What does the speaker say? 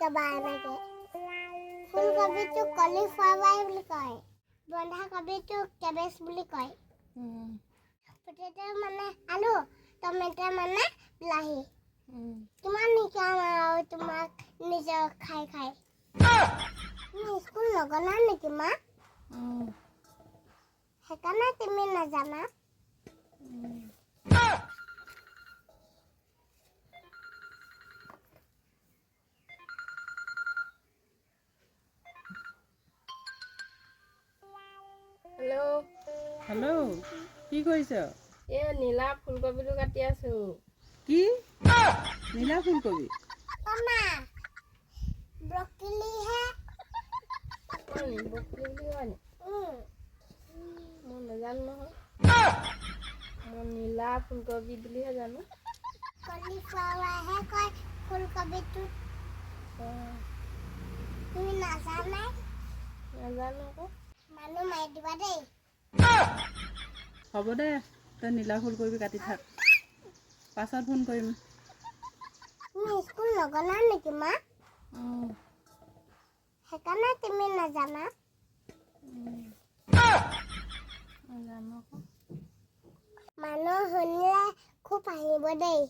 জিকাবা এনেকে ফুলকবিটো কলিফ্লাৱাৰ বুলি কয়। বন্ধাকবিটো কেবেজ বুলি কয়। পটেটো মানে আলু টমেটো মানে বিলাহী। কিমান শিকাম আৰু তোমাক নিজৰ খাই খাই। স্কুল নগলা নেকি মা? সেইকাৰণে তুমি নাজানা। হেল্ল' কি কৰিছ? এই নীলা ফুলকবিটো কাটি আছো। কি? নীলা ফুলকবি? মই নাজানো নহয়। মই নীলা ফুলকবি বুলিহে জানো। কলিফ্লাৱাৰহে কয় ফুলকবিটো। অঁ, তুমি নাজানাই? নাজানো আকৌ। মানুহ মাৰি দিবা দেই। হ'ব দে তই নীলা ফুলকবি কাটি থাক। পাছত ফোন কৰিম। স্কুল নগলা নেকি মা? সেইকাৰণে তুমি নাজানা। মানুহ শুনিলে খুব হাঁহিব দেই।